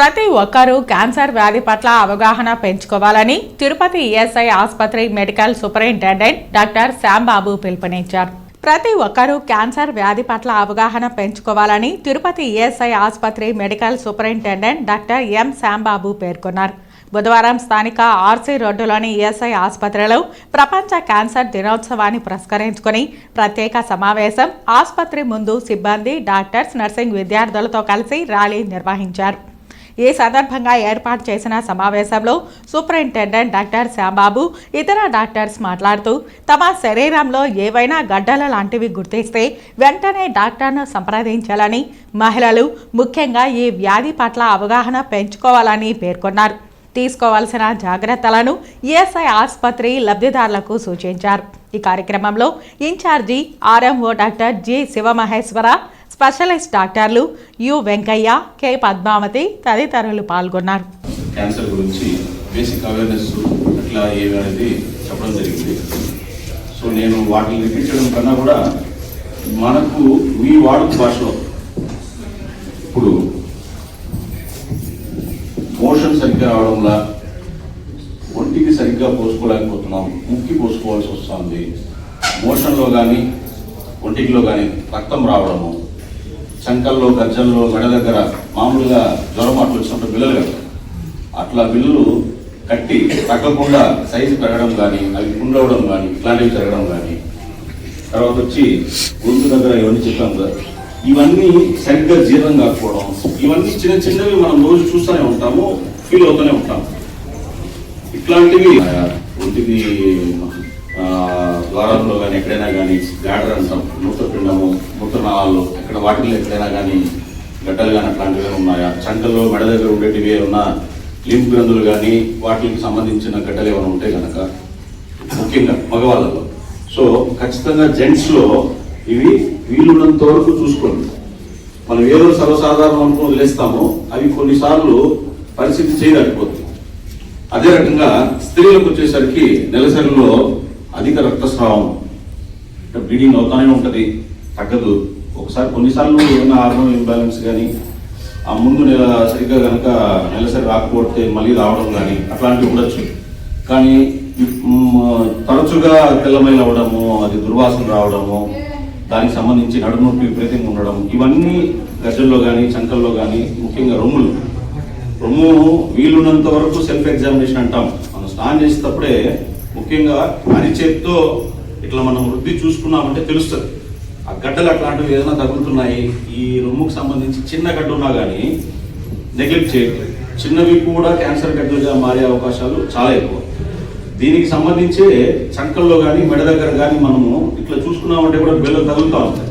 ప్రతి ఒక్కరూ క్యాన్సర్ వ్యాధి పట్ల అవగాహన పెంచుకోవాలని తిరుపతి ఈఎస్ఐ ఆసుపత్రి మెడికల్ సూపరింటెండెంట్ డాక్టర్ శ్యాంబాబు పిలుపునిచ్చారు. ప్రతి ఒక్కరూ క్యాన్సర్ వ్యాధి పట్ల అవగాహన పెంచుకోవాలని తిరుపతి ఈఎస్ఐ ఆసుపత్రి medical superintendent doctor M Shyambabu పేర్కొన్నారు. బుధవారం స్థానిక ఆర్సీ రోడ్డులోని ఈఎస్ఐ ఆసుపత్రిలో ప్రపంచ క్యాన్సర్ దినోత్సవాన్ని పురస్కరించుకొని ప్రత్యేక సమావేశం ఆసుపత్రి ముందు సిబ్బంది డాక్టర్స్ నర్సింగ్ విద్యార్థులతో కలిసి ర్యాలీ నిర్వహించారు. ఈ సందర్భంగా ఏర్పాటు చేసిన సమావేశంలో సూపరింటెండెంట్ డాక్టర్ శ్యాంబాబు ఇతర డాక్టర్స్ మాట్లాడుతూ తమ శరీరంలో ఏవైనా గడ్డల లాంటివి గుర్తిస్తే వెంటనే డాక్టర్ను సంప్రదించాలని మహిళలు ముఖ్యంగా ఈ వ్యాధి పట్ల అవగాహన పెంచుకోవాలని పేర్కొన్నారు. తీసుకోవాల్సిన జాగ్రత్తలను ఈఎస్ఐ ఆసుపత్రి లబ్ధిదారులకు సూచించారు. ఈ కార్యక్రమంలో incharge RMO doctor G Sivamaheswara specialist డాక్టర్లు యు వెంకయ్య కె పద్మావతి తదితరులు పాల్గొన్నారు. క్యాన్సర్ గురించి బేసిక్ అవేర్నెస్ అట్లా ఏమి అనేది చెప్పడం జరిగింది. సో నేను వాటిని రిపీట్ కన్నా కూడా మనకు మీ వాడుక భాషలో ఇప్పుడు మోషన్ సరిగ్గా రావడంలా ఒంటికి సరిగ్గా పోసుకోలేకపోతున్నాం ముక్కి పోసుకోవాల్సి వస్తుంది. మోషన్లో కానీ ఒంటికిలో కానీ రక్తం రావడము చంకల్లో గజ్జల్లో మెడ దగ్గర మామూలుగా జ్వరం అట్లా వచ్చినప్పుడు బిల్లలు కదా అట్లా బిల్లులు కట్టి తగ్గకుండా సైజు పెరగడం కానీ అవి కుండవడం కానీ ఇట్లాంటివి జరగడం కానీ తర్వాత వచ్చి గొంతు దగ్గర ఇవన్నీ చెప్పాం కదా. ఇవన్నీ సరిగ్గా జీర్ణం కాకపోవడం ఇవన్నీ చిన్న చిన్నవి మనం రోజు చూస్తూనే ఉంటాము ఫీల్ అవుతూనే ఉంటాము. ఇట్లాంటివి ఒంటికి ద్వారంలో కానీ ఎక్కడైనా కానీ బాటిల్ ఎక్కడైనా కానీ గడ్డలు కానీ అట్లాంటివి ఉన్నాయా? చంటల్లో మెడ దగ్గర ఉండేటివి ఏమన్నా లింప్ గ్రంథులు కానీ వాటికి సంబంధించిన గడ్డలు ఏమైనా ఉంటే కనుక ముఖ్యంగా మగవాళ్ళలో సో ఖచ్చితంగా జెంట్స్లో ఇవి వీలున్నంత వరకు చూసుకోండి. మనం ఏదో సర్వసాధారణం అనుకుని వదిలేస్తామో అవి కొన్నిసార్లు పరిస్థితి చేయలేకపోతుంది అదే రకంగా స్త్రీలకు వచ్చేసరికి నెలసరిలో అధిక రక్తస్రావం. అంటే బ్లీడింగ్ అవుతానే ఉంటుంది తగ్గదు. ఒకసారి కొన్నిసార్లు ఏమైనా హార్మోన్ ఇంబ్యాలెన్స్ కానీ ఆ ముందు నెల సరిగ్గా కనుక నెలసరి రాకపోతే మళ్ళీ రావడం కానీ అట్లాంటివి ఉండొచ్చు కానీ తరచుగా తెల్లమైలు అవ్వడము అది దుర్వాసన రావడము దానికి సంబంధించి నడునొప్పి విపరీతంగా ఉండడం ఇవన్నీ గజ్జల్లో కానీ చంకల్లో కానీ ముఖ్యంగా రొమ్ములు. రొమ్ము వీలున్నంత వరకు సెల్ఫ్ ఎగ్జామినేషన్ అంటాం. మనం స్నానం చేసేటప్పుడే ముఖ్యంగా అరిచేతితో ఇట్లా మనం వృద్ధి చూసుకున్నామంటే తెలుస్తుంది. ఆ గడ్డలు అట్లాంటివి ఏదైనా తగులుతున్నాయి ఈ రొమ్ముకు సంబంధించి చిన్న గడ్డ ఉన్నా కానీ నెగ్లెక్ట్ చేయట్లేదు చిన్నవి కూడా క్యాన్సర్ గడ్డలుగా మారే అవకాశాలు చాలా ఎక్కువ. దీనికి సంబంధించే చంకల్లో కానీ మెడ దగ్గర కానీ మనము ఇట్లా చూసుకున్నామంటే కూడా బిల్లలు తగులుతూ ఉంటాయి.